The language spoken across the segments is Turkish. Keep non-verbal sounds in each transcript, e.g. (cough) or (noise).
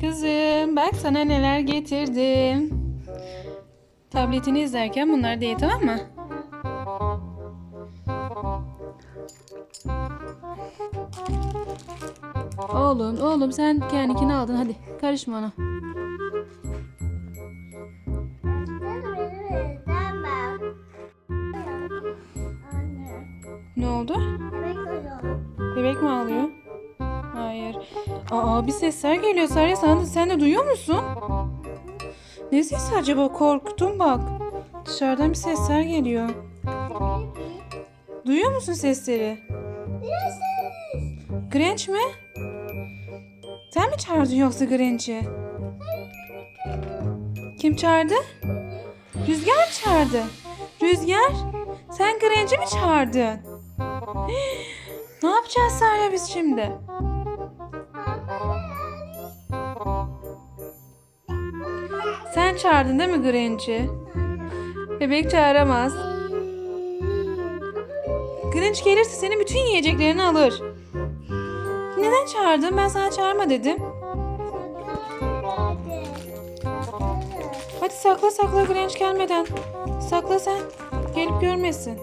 Kızım bak sana neler getirdim. Tabletini izlerken bunlar değil tamam mı? Oğlum, oğlum sen kendikini aldın hadi. Karışma ona. Ne oldu? Bebek mi ağlıyor? Aa bir sesler geliyor Sarya sen de, sen de duyuyor musun? Ne sesi acaba? Korktum bak. Dışarıdan bir sesler geliyor. Duyuyor musun sesleri? Grinch mi? Sen mi çağırdın yoksa Grinch'i? Kim çağırdı? Rüzgar mı çağırdı? Rüzgar, sen Grinch'i mi çağırdın? (gasps) Ne yapacağız Sarya biz şimdi? Sen çağırdın değil mi Grinch'i? Bebek çağıramaz. Grinch gelirse senin bütün yiyeceklerini alır. Neden çağırdın? Ben sana çağırma dedim. Hadi sakla sakla Grinch gelmeden. Sakla sen. Gelip görmesin.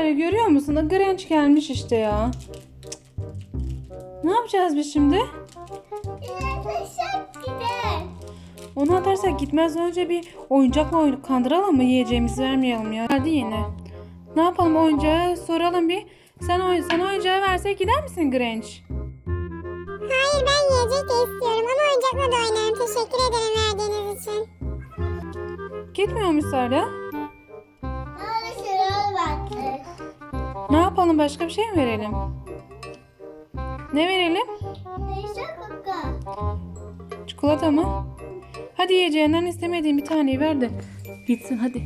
Sarya görüyor musun? O Grinch gelmiş işte ya. Ne yapacağız biz şimdi? Onu atarsak gitmez önce bir oyuncakla oyun kandıralım mı? Yiyeceğimizi vermeyelim ya. Hadi yine. Ne yapalım oyuncağı soralım bir. Sen oy sana oyuncağı versek gider misin Grinch? Hayır ben yiyecek de istiyorum ama oyuncakla da oynarım. Teşekkür ederim verdiğiniz için. Gitmiyormuş Sarya. Yapalım başka bir şey mi verelim? Ne verelim? Çikolata mı? Hadi yiyeceğinden istemediğin bir taneyi ver de gitsin hadi.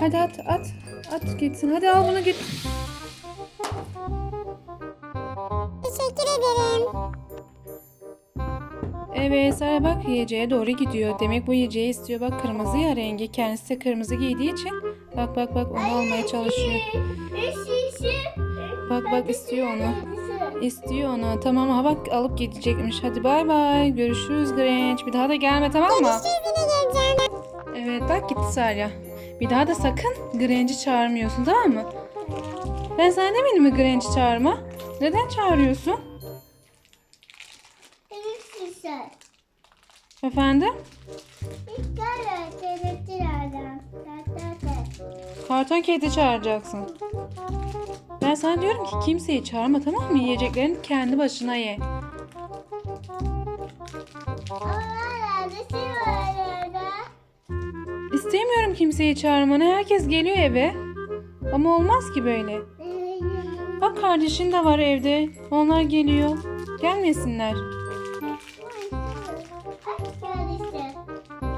Hadi at at at gitsin. Hadi al bunu git. Teşekkür ederim. Evet Sara bak yiyeceğe doğru gidiyor. Demek bu yiyeceği istiyor. Bak kırmızı ya rengi. Kendisi de kırmızı giydiği için. Bak bak bak onu almaya çalışıyor. Bak bak istiyor onu. İstiyor onu. Tamam ha bak alıp gidecekmiş. Hadi bay bay. Görüşürüz Grinch. Bir daha da gelme tamam mı? Evet bak gitti Sarya. Bir daha da sakın Grinch'i çağırmıyorsun tamam mı? Ben sana demedim mi Grinch'i çağırma? Neden çağırıyorsun? Görüşürüz. Efendim? İster seyrettir adam. Karton kedi çağıracaksın. Ben sana diyorum ki kimseyi çağırma tamam mı? Yiyeceklerini kendi başına ye. İstemiyorum kimseyi çağırmanı. Herkes geliyor eve. Ama olmaz ki böyle. Bak kardeşin de var evde. Onlar geliyor. Gelmesinler.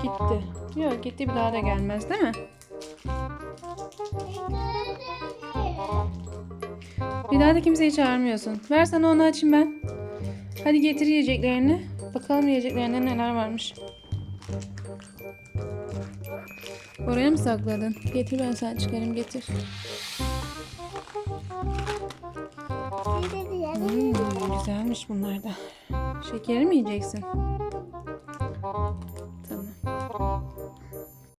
Gitti. Yok gitti bir daha da gelmez değil mi? Bir daha da kimseyi çağırmıyorsun. Ver sana onu açayım ben. Hadi getir yiyeceklerini. Bakalım yiyeceklerinde neler varmış. Oraya mı sakladın? Getir ben sana çıkarayım getir. Hmm, güzelmiş bunlar da. Şekeri mi yiyeceksin?